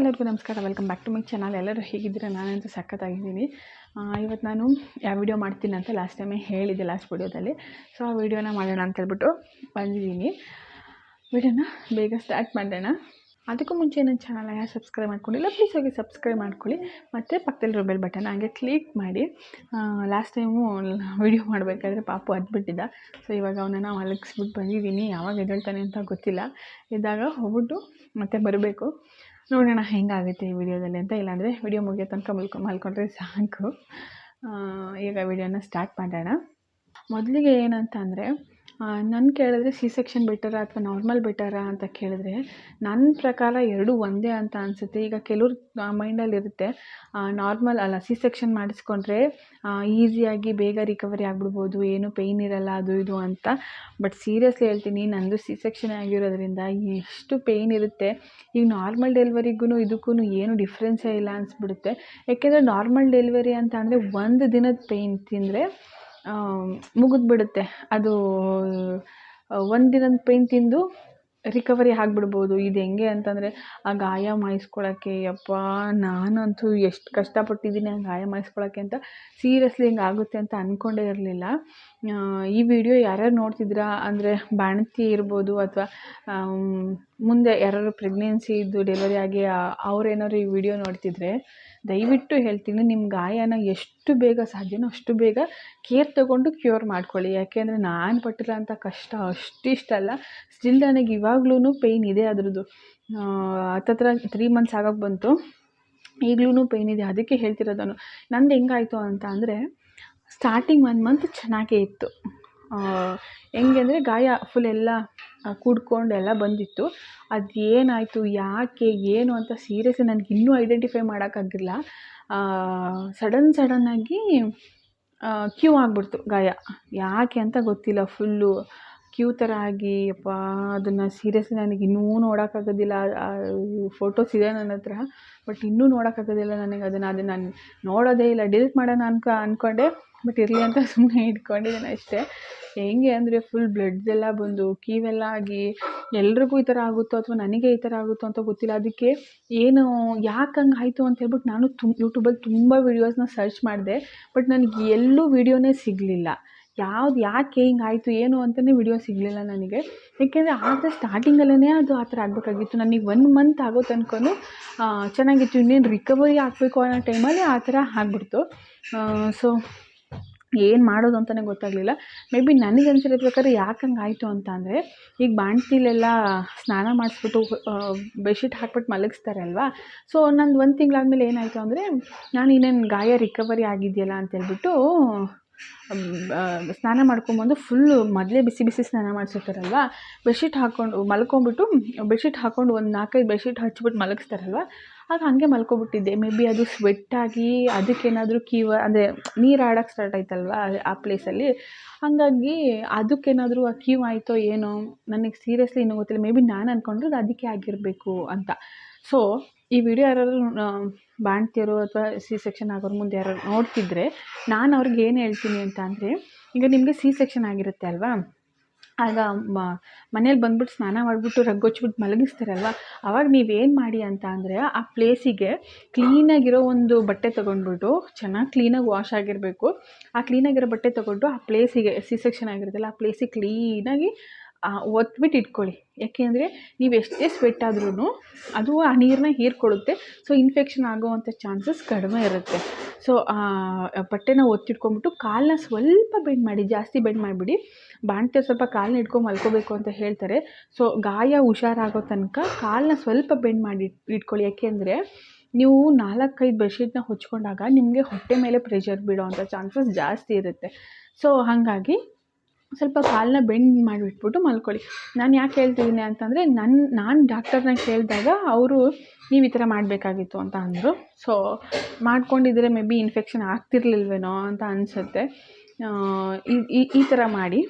ಎಲ್ಲರಿಗೂ ನಮಸ್ಕಾರ. Welcome back to my channel ಎಲ್ಲರೂ ಹೇಗಿದ್ದೀರಾ? ನಾನಂತೂ ಸಖತ್ತಾಗಿದ್ದೀನಿ. ಇವತ್ತು ನಾನು ಯಾವ ವಿಡಿಯೋ ಮಾಡ್ತೀನಿ ಅಂತ ಲಾಸ್ಟ್ ಟೈಮೇ ಹೇಳಿದ್ದೆ ಲಾಸ್ಟ್ ವಿಡಿಯೋದಲ್ಲಿ ಸೊ ಆ ವಿಡಿಯೋನ ಮಾಡೋಣ ಅಂತ ಹೇಳ್ಬಿಟ್ಟು ಬಂದಿದ್ದೀನಿ. ವಿಡಿಯೋನ ಬೇಗ ಸ್ಟಾರ್ಟ್ ಮಾಡೋಣ. ಅದಕ್ಕೂ ಮುಂಚೆ ನನ್ನ ಚಾನಲ್ ಯಾರು ಸಬ್ಸ್ಕ್ರೈಬ್ ಮಾಡ್ಕೊಂಡಿಲ್ಲ ಪ್ಲೀಸ್ ಹೋಗಿ ಸಬ್ಸ್ಕ್ರೈಬ್ ಮಾಡ್ಕೊಳ್ಳಿ. ಮತ್ತು ಪಕ್ಕದಲ್ಲಿ ಬೆಲ್ ಬಟನ್ ಹಾಗೆ ಕ್ಲಿಕ್ ಮಾಡಿ. ಲಾಸ್ಟ್ ಟೈಮು ವಿಡಿಯೋ ಮಾಡಬೇಕಾದ್ರೆ ಪಾಪು ಅದ್ಬಿಟ್ಟಿದ್ದ. ಸೊ ಇವಾಗ ಅವನನ್ನು ಅಲಗಿಸ್ಬಿಟ್ಟು ಬಂದಿದ್ದೀನಿ. ಯಾವಾಗ ಎದ್ದೇಳ್ತಾನೆ ಅಂತ ಗೊತ್ತಿಲ್ಲ. ಇದ್ದಾಗ ಹೋಗ್ಬಿಟ್ಟು ಮತ್ತೆ ಬರಬೇಕು. ನೋಡೋಣ ಹೆಂಗಾಗುತ್ತೆ ಈ ವಿಡಿಯೋದಲ್ಲಿ ಅಂತ. ಇಲ್ಲಾಂದರೆ ವಿಡಿಯೋ ಮುಗಿಯೋ ತನಕ ಮಲ್ಕೊ, ಮಲ್ಕೊಂಡ್ರೆ ಸಾಕು. ಈಗ ವಿಡಿಯೋನ ಸ್ಟಾರ್ಟ್ ಮಾಡೋಣ. ಮೊದಲಿಗೆ ಏನಂತ ಅಂದರೆ ನನ್ನ ಕೇಳಿದ್ರೆ ಸಿ ಸೆಕ್ಷನ್ ಬೆಟರಾ ಅಥವಾ ನಾರ್ಮಲ್ ಬೆಟರಾ ಅಂತ ಕೇಳಿದ್ರೆ ನನ್ನ ಪ್ರಕಾರ ಎರಡೂ ಒಂದೇ ಅಂತ ಅನಿಸುತ್ತೆ. ಈಗ ಕೆಲವ್ರ ಮೈಂಡಲ್ಲಿ ಇರುತ್ತೆ ನಾರ್ಮಲ್ ಅಲ್ಲ ಸಿ ಸೆಕ್ಷನ್ ಮಾಡಿಸ್ಕೊಂಡ್ರೆ ಈಸಿಯಾಗಿ ಬೇಗ ರಿಕವರಿ ಆಗಿಬಿಡ್ಬೋದು. ಏನು ಪೇಯ್ನ್ ಇರಲ್ಲ, ಅದು ಇದು ಅಂತ. ಬಟ್ ಸೀರಿಯಸ್ಲಿ ಹೇಳ್ತೀನಿ ನನ್ನದು ಸಿ ಸೆಕ್ಷನ್ ಆಗಿರೋದ್ರಿಂದ ಎಷ್ಟು ಪೇಯ್ನ್ ಇರುತ್ತೆ. ಈಗ ನಾರ್ಮಲ್ ಡೆಲಿವರಿಗೂ ಇದಕ್ಕೂ ಏನು ಡಿಫ್ರೆನ್ಸೇ ಇಲ್ಲ ಅನಿಸ್ಬಿಡುತ್ತೆ. ಯಾಕೆಂದರೆ ನಾರ್ಮಲ್ ಡೆಲಿವರಿ ಅಂತ ಅಂದರೆ ಒಂದು ದಿನದ ಪೇಯ್ನ್ ತಿಂದರೆ ಮುಗಿದ್ಬಿಡುತ್ತೆ ಅದು ಒಂದು ದಿನದ ತಿಂದು ರಿಕವರಿ ಆಗ್ಬಿಡ್ಬೋದು. ಇದು ಹೆಂಗೆ ಅಂತಂದರೆ, ಆ ಗಾಯ ಮಾಯಿಸ್ಕೊಳ್ಳೋಕ್ಕೆ ಯಪ್ಪಾ, ನಾನಂತೂ ಎಷ್ಟು ಕಷ್ಟಪಟ್ಟಿದ್ದೀನಿ ಆ ಗಾಯ ಮಾಯಿಸ್ಕೊಳ್ಳೋಕ್ಕೆ ಅಂತ ಸೀರಿಯಸ್ಲಿ ಹಿಂಗೆ ಆಗುತ್ತೆ ಅಂತ ಅಂದ್ಕೊಂಡೇ ಇರಲಿಲ್ಲ. ಈ ವಿಡಿಯೋ ಯಾರ್ಯಾರು ನೋಡ್ತಿದ್ದೀರಾ? ಅಂದರೆ ಬಾಣಂತಿ ಇರ್ಬೋದು ಅಥವಾ ಮುಂದೆ ಯಾರಾದ್ರು ಪ್ರೆಗ್ನೆನ್ಸಿ ಇದ್ದು ಡೆಲಿವರಿ ಆಗಿ ಅವ್ರೇನಾದ್ರು ಈ ವಿಡಿಯೋ ನೋಡ್ತಿದ್ರೆ, ದಯವಿಟ್ಟು ಹೇಳ್ತೀನಿ ನಿಮ್ಮ ಗಾಯನ ಎಷ್ಟು ಬೇಗ ಸಾಧ್ಯನೋ ಅಷ್ಟು ಬೇಗ ಕೇರ್ ತೊಗೊಂಡು ಕ್ಯೂರ್ ಮಾಡ್ಕೊಳ್ಳಿ. ಯಾಕೆಂದರೆ ನಾನು ಪಟ್ಟಿರೋಂಥ ಕಷ್ಟ ಅಷ್ಟಿಷ್ಟಲ್ಲ ಸ್ಟಿಲ್ ನನಗೆ ಇವಾಗ್ಲೂ ಪೇಯ್ನ್ ಇದೆ ಅದ್ರದ್ದು. ಹತ್ತತ್ರ ತ್ರೀ ಮಂತ್ಸ್ ಆಗೋಕೆ ಬಂತು. ಈಗ್ಲೂ ಪೇಯ್ನ್ ಇದೆ. ಅದಕ್ಕೆ ಹೇಳ್ತಿರೋದು ನಾನು ನಂದು ಹೆಂಗಾಯಿತು ಅಂತ ಅಂದರೆ ಸ್ಟಾರ್ಟಿಂಗ್ ಒನ್ ಮಂತ್ ಚೆನ್ನಾಗೇ ಇತ್ತು. ಹೆಂಗೆ ಅಂದರೆ ಗಾಯ ಫುಲ್ ಎಲ್ಲ ಕೂಡ್ಕೊಂಡು ಎಲ್ಲ ಬಂದಿತ್ತು. ಅದು ಏನಾಯಿತು, ಯಾಕೆ, ಏನು ಅಂತ ಸೀರಿಯಸ್ಲಿ ನನಗೆ ಇನ್ನೂ ಐಡೆಂಟಿಫೈ ಮಾಡೋಕ್ಕಾಗಿಲ್ಲ ಸಡನ್ ಸಡನ್ನಾಗಿ ಕ್ಯೂ ಆಗಿಬಿಡ್ತು ಗಾಯ. ಯಾಕೆ ಅಂತ ಗೊತ್ತಿಲ್ಲ ಫುಲ್ಲು ಕ್ಯೂ ಥರ ಆಗಿ ಯಪ್ಪ ಅದನ್ನು ಸೀರಿಯಸ್ಲಿ ನನಗೆ ಇನ್ನೂ ನೋಡೋಕ್ಕಾಗೋದಿಲ್ಲ. ಫೋಟೋಸ್ ಇದೆ ನನ್ನ ಹತ್ರ ಬಟ್ ಇನ್ನೂ ನೋಡೋಕ್ಕಾಗೋದಿಲ್ಲ ನನಗೆ ಅದನ್ನು. ಅದನ್ನು ನಾನು ನೋಡೋದೇ ಇಲ್ಲ ಡಿಲೀಟ್ ಮಾಡೋಣ ಅನ್ಕ ಅಂದ್ಕೊಂಡೆ ಬಟ್ ಇರಲಿ ಅಂತ ಸುಮ್ಮನೆ ಇಟ್ಕೊಂಡಿದ್ದೀನಿ ಅಷ್ಟೇ. ಹೆಂಗೆ ಅಂದರೆ ಫುಲ್ ಬ್ಲಡ್ಸ್ ಎಲ್ಲ ಬಂದು, ಕೀವೆಲ್ಲ ಆಗಿ, ಎಲ್ರಿಗೂ ಈ ಥರ ಆಗುತ್ತೋ ಅಥವಾ ನನಗೆ ಈ ಥರ ಆಗುತ್ತೋ ಅಂತ ಗೊತ್ತಿಲ್ಲ. ಅದಕ್ಕೆ ಏನು, ಯಾಕೆ ಹಂಗೆ ಆಯಿತು ಅಂತ ಹೇಳ್ಬಿಟ್ಟು ನಾನು ತುಂಬ ಯೂಟ್ಯೂಬಲ್ಲಿ ತುಂಬ ವೀಡಿಯೋಸ್ನ ಸರ್ಚ್ ಮಾಡಿದೆ ಬಟ್ ನನಗೆ ಎಲ್ಲೂ ವೀಡಿಯೋನೇ ಸಿಗಲಿಲ್ಲ. ಯಾವ್ದು ಯಾಕೆ ಹಿಂಗೆ ಆಯಿತು, ಏನು ಅಂತಲೇ ವಿಡಿಯೋ ಸಿಗಲಿಲ್ಲ ನನಗೆ. ಏಕೆಂದರೆ ಆದರೆ ಸ್ಟಾರ್ಟಿಂಗಲ್ಲೇ ಅದು ಆ ಥರ ಆಗಬೇಕಾಗಿತ್ತು. ನನಗೆ ಒನ್ ಮಂತ್ ಆಗೋ ತನಕನೂ ಚೆನ್ನಾಗಿತ್ತು. ಇನ್ನೇನು ರಿಕವರಿ ಆಗಬೇಕು ಅನ್ನೋ ಟೈಮಲ್ಲಿ ಆ ಥರ ಆಗ್ಬಿಡ್ತು. ಸೊ ಏನು ಮಾಡೋದು ಅಂತಲೇ ಗೊತ್ತಾಗಲಿಲ್ಲ. ಮೇ ಬಿ ನನಗೆ ಅನ್ಸಿರೋ ಪ್ರಕಾರ ಯಾಕೆ ಹಂಗೆ ಆಯಿತು ಅಂತ ಅಂದರೆ, ಈಗ ಬಾಣ್ತಿಲೆಲ್ಲ ಸ್ನಾನ ಮಾಡಿಸ್ಬಿಟ್ಟು ಬೆಡ್ಶೀಟ್ ಹಾಕ್ಬಿಟ್ಟು ಮಲಗಿಸ್ತಾರೆ ಅಲ್ವಾ? ಸೊ ನಂದು ಒಂದು ತಿಂಗಳಾದ್ಮೇಲೆ ಏನಾಯಿತು ಅಂದರೆ, ನಾನು ಇನ್ನೇನು ಗಾಯ ರಿಕವರಿ ಆಗಿದೆಯಲ್ಲ ಅಂತೇಳ್ಬಿಟ್ಟು ಸ್ನಾನ ಮಾಡ್ಕೊಂಬಂದು ಫುಲ್ಲು ಮೊದಲೇ ಬಿಸಿ ಬಿಸಿ ಸ್ನಾನ ಮಾಡಿಸಿರ್ತಾರಲ್ವ? ಬೆಡ್ಶೀಟ್ ಹಾಕ್ಕೊಂಡು ಮಲ್ಕೊಂಬಿಟ್ಟು, ಬೆಡ್ಶೀಟ್ ಹಾಕ್ಕೊಂಡು ಒಂದು ನಾಲ್ಕೈದು ಬೆಡ್ಶೀಟ್ ಹಚ್ಬಿಟ್ಟು ಮಲಗಿಸ್ತಾರಲ್ವ? ಆಗ ಹಾಗೆ ಮಲ್ಕೊಬಿಟ್ಟಿದ್ದೆ. ಮೇ ಬಿ ಅದು ಸ್ವೆಟ್ಟಾಗಿ ಅದಕ್ಕೇನಾದರೂ ಕೀವ ಅಂದರೆ ನೀರು ಆಡೋಕ್ಕೆ ಸ್ಟಾರ್ಟ್ ಆಯ್ತಲ್ವ ಆ ಪ್ಲೇಸಲ್ಲಿ ಹಾಗಾಗಿ ಅದಕ್ಕೇನಾದರೂ ಆ ಕ್ಯೂ ಆಯಿತೋ ಏನೋ? ನನಗೆ ಸೀರಿಯಸ್ಲಿ ಇನ್ನೂ ಗೊತ್ತಿಲ್ಲ. ಮೇ ಬಿ ನಾನು ಅಂದ್ಕೊಂಡ್ರೆ ಅದಕ್ಕೆ ಆಗಿರಬೇಕು ಅಂತ. ಸೊ ಈ ವಿಡಿಯೋ ಯಾರಾದ್ರು ಬಾಣ್ತಿಯರು ಅಥವಾ ಸಿ ಸೆಕ್ಷನ್ ಆಗೋರು ಮುಂದೆ ಯಾರಾದ್ರು ನೋಡ್ತಿದ್ರೆ ನಾನು ಅವ್ರಿಗೆ ಏನು ಹೇಳ್ತೀನಿ ಅಂತ ಅಂದರೆ, ಈಗ ನಿಮಗೆ ಸಿ ಸೆಕ್ಷನ್ ಆಗಿರುತ್ತೆ ಅಲ್ವಾ? ಆಗ ಮನೇಲಿ ಬಂದ್ಬಿಟ್ಟು ಸ್ನಾನ ಮಾಡಿಬಿಟ್ಟು ರಗ್ಗೊಚ್ಬಿಟ್ಟು ಮಲಗಿಸ್ತಾರಲ್ವ? ಅವಾಗ ನೀವೇನು ಮಾಡಿ ಅಂತ ಅಂದರೆ, ಆ ಪ್ಲೇಸಿಗೆ ಕ್ಲೀನಾಗಿರೋ ಒಂದು ಬಟ್ಟೆ ತೊಗೊಂಡ್ಬಿಟ್ಟು ಚೆನ್ನಾಗಿ ಕ್ಲೀನಾಗಿ ವಾಶ್ ಆಗಿರಬೇಕು. ಆ ಕ್ಲೀನಾಗಿರೋ ಬಟ್ಟೆ ತೊಗೊಂಡು ಆ ಪ್ಲೇಸಿಗೆ ಸಿ ಸೆಕ್ಷನ್ ಆಗಿರುತ್ತಲ್ಲ, ಆ ಪ್ಲೇಸಿಗೆ ಕ್ಲೀನಾಗಿ ಒತ್ಬಿಟ್ಟು ಇಟ್ಕೊಳ್ಳಿ ಯಾಕೆಂದರೆ ನೀವು ಎಷ್ಟೇ ಸ್ವೆಟ್ ಆದ್ರೂ ಅದು ಆ ನೀರನ್ನ ಹೀರ್ಕೊಳ್ಳುತ್ತೆ ಸೊ ಇನ್ಫೆಕ್ಷನ್ ಆಗೋವಂಥ ಚಾನ್ಸಸ್ ಕಡಿಮೆ ಇರುತ್ತೆ. ಸೊ ಬಟ್ಟೆನ ಒತ್ತಿಟ್ಕೊಂಡ್ಬಿಟ್ಟು ಕಾಲನ್ನ ಸ್ವಲ್ಪ ಬೆಂಡ್ ಮಾಡಿ, ಜಾಸ್ತಿ ಬೆಂಡ್ ಮಾಡಿಬಿಡಿ. ಬಾಣ್ತೆ ಸ್ವಲ್ಪ ಕಾಲನ್ನ ಇಟ್ಕೊಂಡು ಮಲ್ಕೋಬೇಕು ಅಂತ ಹೇಳ್ತಾರೆ. ಸೊ ಗಾಯ ಹುಷಾರಾಗೋ ತನಕ ಕಾಲನ್ನ ಸ್ವಲ್ಪ ಬೆಂಡ್ ಮಾಡಿ ಇಟ್ಕೊಳ್ಳಿ. ಯಾಕೆಂದರೆ ನೀವು ನಾಲ್ಕೈದು ಬೆಡ್ಶೀಟ್ನ ಹೊಚ್ಕೊಂಡಾಗ ನಿಮಗೆ ಹೊಟ್ಟೆ ಮೇಲೆ ಪ್ರೆಷರ್ ಬಿಡೋವಂಥ ಚಾನ್ಸಸ್ ಜಾಸ್ತಿ ಇರುತ್ತೆ. ಸೊ ಹಾಗಾಗಿ ಸ್ವಲ್ಪ ಕಾಲನ್ನ ಬೆಂಡ್ ಮಾಡಿಬಿಟ್ಬಿಟ್ಟು ಮಲ್ಕೊಳ್ಳಿ. ನಾನು ಯಾಕೆ ಹೇಳ್ತಿದ್ದೀನಿ ಅಂತಂದರೆ ನನ್ನ ನಾನು ಡಾಕ್ಟರ್ನ ಕೇಳಿದಾಗ ಅವರು ನೀವು ಈ ಥರ ಮಾಡಬೇಕಾಗಿತ್ತು ಅಂತ ಅಂದರು. ಸೊ ಮಾಡ್ಕೊಂಡಿದ್ರೆ ಮೇ ಬಿ ಇನ್ಫೆಕ್ಷನ್ ಆಗ್ತಿರ್ಲಿಲ್ವೇನೋ ಅಂತ ಅನಿಸುತ್ತೆ. ಈ ಈ ಥರ ಮಾಡಿ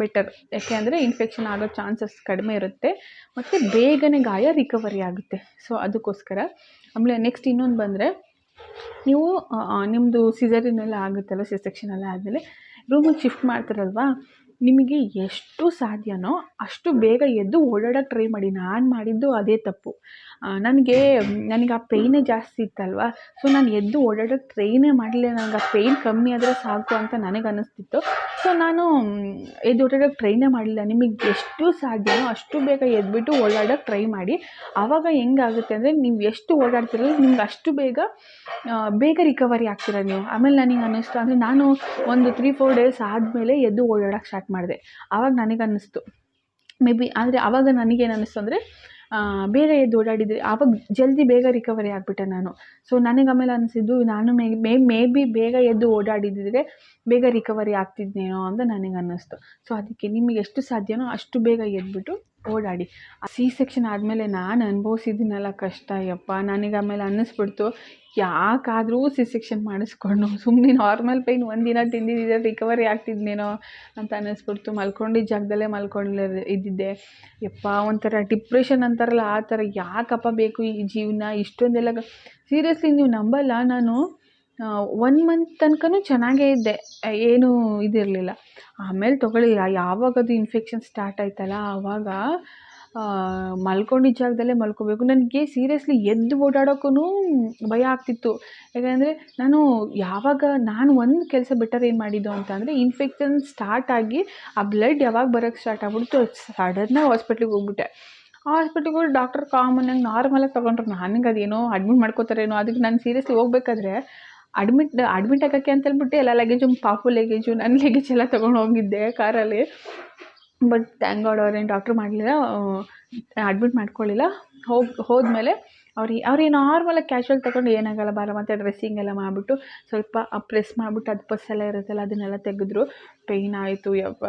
ಬೆಟರ್ ಯಾಕೆ ಅಂದರೆ ಇನ್ಫೆಕ್ಷನ್ ಆಗೋ ಚಾನ್ಸಸ್ ಕಡಿಮೆ ಇರುತ್ತೆ. ಮತ್ತು ಬೇಗನೆ ಗಾಯ ರಿಕವರಿ ಆಗುತ್ತೆ. ಸೊ ಅದಕ್ಕೋಸ್ಕರ ಆಮೇಲೆ ನೆಕ್ಸ್ಟ್ ಇನ್ನೊಂದು ಬಂದರೆ ನೀವು ನಿಮ್ಮದು ಸಿಸರಿನೆಲ್ಲ ಆಗುತ್ತಲ್ಲ ಸಿ ಸೆಕ್ಷನ್ ಎಲ್ಲ ಆದಮೇಲೆ ರೂಮಿಗೆ ಶಿಫ್ಟ್ ಮಾಡ್ತಾರಲ್ವಾ? ನಿಮಗೆ ಎಷ್ಟು ಸಾಧ್ಯನೋ ಅಷ್ಟು ಬೇಗ ಎದ್ದು ಓಡಾಡೋಕ್ಕೆ ಟ್ರೈ ಮಾಡಿ. ನಾನು ಮಾಡಿದ್ದು ಅದೇ ತಪ್ಪು. ನನಗೆ ನನಗೆ ಆ ಪೇಯ್ನೇ ಜಾಸ್ತಿ ಇತ್ತಲ್ವ? ಸೊ ನಾನು ಎದ್ದು ಓಡಾಡಕ್ಕೆ ಟ್ರೈನೇ ಮಾಡಲಿಲ್ಲ. ನನಗೆ ಆ ಪೇಯ್ನ್ ಕಮ್ಮಿ ಆದರೆ ಸಾಕು ಅಂತ ನನಗೆ ಅನ್ನಿಸ್ತಿತ್ತು ಸೊ ನಾನು ಎದ್ದು ಓಡಾಡೋಕ್ಕೆ ಟ್ರೈನೇ ಮಾಡಲಿಲ್ಲ. ನಿಮಗೆ ಎಷ್ಟು ಸಾಧ್ಯನೋ ಅಷ್ಟು ಬೇಗ ಎದ್ದುಬಿಟ್ಟು ಓಡಾಡೋಕ್ಕೆ ಟ್ರೈ ಮಾಡಿ. ಆವಾಗ ಹೆಂಗಾಗುತ್ತೆ ಅಂದರೆ ನೀವು ಎಷ್ಟು ಓಡಾಡ್ತಿರಲ್ಲ ನಿಮ್ಗೆ ಅಷ್ಟು ಬೇಗ ಬೇಗ ರಿಕವರಿ ಆಗ್ತೀರ ನೀವು. ಆಮೇಲೆ ನನಗೆ ಅನ್ನಿಸ್ತು ಅಂದರೆ ನಾನು ಒಂದು ತ್ರೀ ಫೋರ್ ಡೇಸ್ ಆದಮೇಲೆ ಎದ್ದು ಓಡಾಡೋಕ್ಕೆ ಸ್ಟಾರ್ಟ್ ಮಾಡಿದೆ. ಆವಾಗ ನನಗೆ ಅನ್ನಿಸ್ತು. ಮೇ ಬಿ ಆದರೆ ಆವಾಗ ನನಗೇನು ಅನ್ನಿಸ್ತು ಅಂದರೆ ಬೇರೆ ಎದ್ದು ಓಡಾಡಿದರೆ ಆವಾಗ ಜಲ್ದಿ ಬೇಗ ರಿಕವರಿ ಆಗಿಬಿಟ್ಟೆ ನಾನು. ಸೊ ನನಗೆ ಆಮೇಲೆ ಅನಿಸಿದ್ದು ನಾನು ಮೇ ಮೇ ಮೇ ಬಿ ಬೇಗ ಎದ್ದು ಓಡಾಡಿದಿದ್ರೆ ಬೇಗ ರಿಕವರಿ ಆಗ್ತಿದ್ನೇನೋ ಅಂತ ನನಗೆ ಅನ್ನಿಸ್ತು. ಸೊ ಅದಕ್ಕೆ ನಿಮಗೆ ಎಷ್ಟು ಸಾಧ್ಯನೋ ಅಷ್ಟು ಬೇಗ ಎದ್ಬಿಟ್ಟು ಓಡಾಡಿ. ಸಿ ಸೆಕ್ಷನ್ ಆದಮೇಲೆ ನಾನು ಅನುಭವಿಸಿದ್ದೀನಲ್ಲ ಕಷ್ಟ, ಯಪ್ಪ. ನನಗೆ ಆಮೇಲೆ ಅನ್ನಿಸ್ಬಿಡ್ತು. ಯಾಕಾದರೂ ಸಿ ಸೆಕ್ಷನ್ ಮಾಡಿಸ್ಕೊಂಡು ಸುಮ್ಮನೆ ನಾರ್ಮಲ್ ಪೈನ್ ಒಂದಿನ ತಿಂದಿದ್ದಿದ್ರೆ ರಿಕವರಿ ಆಗ್ತಿದ್ನೇನೋ ಅಂತ ಅನ್ನಿಸ್ಬಿಡ್ತು. ಮಲ್ಕೊಂಡಿದ್ದ ಜಾಗದಲ್ಲೇ ಮಲ್ಕೊಂಡು ಇದ್ದಿದ್ದೆ. ಯಪ್ಪ, ಒಂಥರ ಡಿಪ್ರೆಷನ್ ಅಂತಾರಲ್ಲ, ಆ ಥರ ಯಾಕಪ್ಪ ಬೇಕು ಈ ಜೀವನ? ಇಷ್ಟೊಂದೆಲ್ಲ ಸೀರಿಯಸ್ಲಿ ನೀವು ನಂಬಲ್ಲ? ನಾನು ಒನ್ ಮಂತ್ ತನಕನೂ ಚೆನ್ನಾಗೇ ಇದ್ದೆ. ಏನೂ ಇದಿರಲಿಲ್ಲ. ಆಮೇಲೆ ತೊಗೊಳ್ಳಿ ಯಾವಾಗ ಅದು ಇನ್ಫೆಕ್ಷನ್ ಸ್ಟಾರ್ಟ್ ಆಯ್ತಲ್ಲ, ಆವಾಗ ಮಲ್ಕೊಂಡಿದ್ದ ಜಾಗದಲ್ಲೇ ಮಲ್ಕೋಬೇಕು. ನನಗೆ ಸೀರಿಯಸ್ಲಿ ಎದ್ದು ಓಡಾಡೋಕ್ಕೂ ಭಯ ಆಗ್ತಿತ್ತು. ಯಾಕಂದರೆ ನಾನು ಯಾವಾಗ ನಾನು ಒಂದು ಕೆಲಸ ಬೆಟರ್ ಏನು ಮಾಡಿದ್ದು ಅಂತ ಅಂದರೆ ಇನ್ಫೆಕ್ಷನ್ ಸ್ಟಾರ್ಟ್ ಆಗಿ ಆ ಬ್ಲಡ್ ಯಾವಾಗ ಬರೋಕ್ಕೆ ಸ್ಟಾರ್ಟ್ ಆಗ್ಬಿಡ್ತು ಸಡನ್ನಾಗಿ ಹಾಸ್ಪಿಟ್ಲಿಗೆ ಹೋಗ್ಬಿಟ್ಟೆ. ಹಾಸ್ಪಿಟ್ಲಿಗೆ ಹೋಗಿ ಡಾಕ್ಟರ್ ಕಾಮನ್ನಾಗಿ ನಾರ್ಮಲಾಗಿ ತೊಗೊಂಡ್ರು. ನನಗೆ ಅದೇನೋ ಅಡ್ಮಿಟ್ ಮಾಡ್ಕೋತಾರೇನೋ, ಅದಕ್ಕೆ ನಾನು ಸೀರಿಯಸ್ಲಿ ಹೋಗ್ಬೇಕಾದ್ರೆ ಅಡ್ಮಿಟ್ ಅಡ್ಮಿಟ್ ಆಗೋಕ್ಕೆ ಅಂತ ಹೇಳ್ಬಿಟ್ಟು ಎಲ್ಲ ಲಗೇಜು ಪಾಪು ಲಗೇಜು ನನ್ನ ಲಗೇಜ್ ಎಲ್ಲ ತೊಗೊಂಡು ಹೋಗಿದ್ದೆ ಕಾರಲ್ಲಿ. ಬಟ್ ಥ್ಯಾಂಕ್ ಗಾಡ್ ಅವ್ರೇನು ಡಾಕ್ಟ್ರು ಮಾಡಲಿಲ್ಲ ಅಡ್ಮಿಟ್ ಮಾಡ್ಕೊಳ್ಳಿಲ್ಲ ಹೋಗಿ, ಹೋದ್ಮೇಲೆ ಅವ್ರಿಗೆ ಅವ್ರಿಗೆ ನಾರ್ಮಲಾಗಿ ಕ್ಯಾಶುವಲ್ ತಗೊಂಡು ಏನಾಗಲ್ಲ ಬಾರ ಮತ್ತು ಡ್ರೆಸ್ಸಿಂಗ್ ಎಲ್ಲ ಮಾಡಿಬಿಟ್ಟು ಸ್ವಲ್ಪ ಪ್ರೆಸ್ ಮಾಡಿಬಿಟ್ಟು ಅದು ಪಸ್ ಎಲ್ಲ ಇರುತ್ತಲ್ಲ ಅದನ್ನೆಲ್ಲ ತೆಗೆದ್ರು. ಪೇಯ್ನ್ ಆಯಿತು ಯಪ್ಪ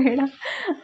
ಬೇಡ.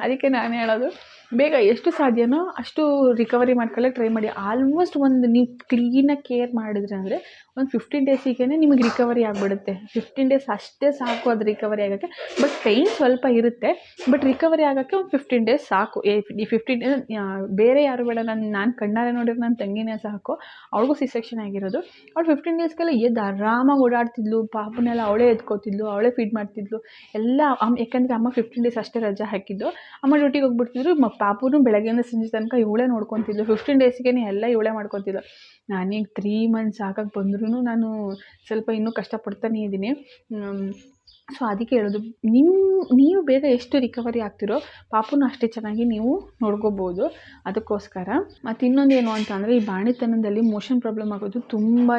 ಅದಕ್ಕೆ ನಾನು ಹೇಳೋದು ಬೇಗ ಎಷ್ಟು ಸಾಧ್ಯನೋ ಅಷ್ಟು ರಿಕವರಿ ಮಾಡ್ಕೊಳ್ಳೋಕೆ ಟ್ರೈ ಮಾಡಿ. ಆಲ್ಮೋಸ್ಟ್ ಒಂದು ನೀವು ಕ್ಲೀನಾಗಿ ಕೇರ್ ಮಾಡಿದ್ರೆ ಅಂದರೆ ಒಂದು ಫಿಫ್ಟೀನ್ ಡೇಸಿಗೆ ನಿಮಗೆ ರಿಕವರಿ ಆಗಿಬಿಡುತ್ತೆ. ಫಿಫ್ಟೀನ್ ಡೇಸ್ ಅಷ್ಟೇ ಸಾಕು ಅದು ರಿಕವರಿ ಆಗೋಕ್ಕೆ. ಬಟ್ ಪೈನ್ ಸ್ವಲ್ಪ ಇರುತ್ತೆ. ಬಟ್ ರಿಕವರಿ ಆಗೋಕ್ಕೆ ಒಂದು ಫಿಫ್ಟೀನ್ ಡೇಸ್ ಸಾಕು. ಏ, ಈ ಫಿಫ್ಟೀನ್ ಡೇಸ್ ಬೇರೆ ಯಾರು ಬೇಡ. ನಾನು ನಾನು ಕಣ್ಣಾರೆ ನೋಡಿರೋ ನನ್ನ ತಂಗಿನೇ ಸಾಕು. ಅವಳಿಗೂ ಸಿ ಸೆಕ್ಷನ್ ಆಗಿರೋದು. ಅವಳು ಫಿಫ್ಟೀನ್ ಡೇಸ್ಗೆಲ್ಲ ಎದ್ದು ಆರಾಮಾಗಿ ಓಡಾಡ್ತಿದ್ಲು. ಪಾಪನೆಲ್ಲ ಅವಳೇ ಎದ್ಕೋತಿದ್ಲು. ಅವಳೇ ಫೀಡ್ ಮಾಡ್ತಿದ್ಲು. ಎಲ್ಲ ಅಮ್ಮ ಯಾಕಂದರೆ ಅಮ್ಮ ಫಿಫ್ಟೀನ್ ಡೇಸ್ ಅಷ್ಟೇ ರಜೆ ಹಾಕಿದ್ದು. ಅಮ್ಮ ಡ್ಯೂಟಿಗೆ ಹೋಗ್ಬಿಡ್ತಿದ್ರು. ಪಾಪುನು ಬೆಳಗ್ಗೆಯಿಂದ ಸಂಜೆ ತನಕ ಇವಳೇ ನೋಡ್ಕೊತಿದ್ಲು. ಫಿಫ್ಟೀನ್ ಡೇಸ್ಗೆ ಎಲ್ಲ ಇವಳೇ ಮಾಡ್ಕೊತಿದ್ಲು. ನಾನೀಗ ತ್ರೀ ಮಂತ್ಸ್ ಆಗಕ್ಕೆ ಬಂದ್ರೂ ನಾನು ಸ್ವಲ್ಪ ಇನ್ನೂ ಕಷ್ಟಪಡ್ತಾನೆ ಇದ್ದೀನಿ. ಸೊ ಅದಕ್ಕೆ ಹೇಳೋದು ನಿಮ್ಮ ನೀವು ಬೇಗ ಎಷ್ಟು ರಿಕವರಿ ಆಗ್ತಿರೋ ಪಾಪುನೂ ಅಷ್ಟೇ ಚೆನ್ನಾಗಿ ನೀವು ನೋಡ್ಕೋಬೋದು. ಅದಕ್ಕೋಸ್ಕರ ಮತ್ತು ಇನ್ನೊಂದು ಏನು ಅಂತ ಅಂದರೆ ಈ ಬಾಣಿತನದಲ್ಲಿ ಮೋಷನ್ ಪ್ರಾಬ್ಲಮ್ ಆಗೋದು ತುಂಬಾ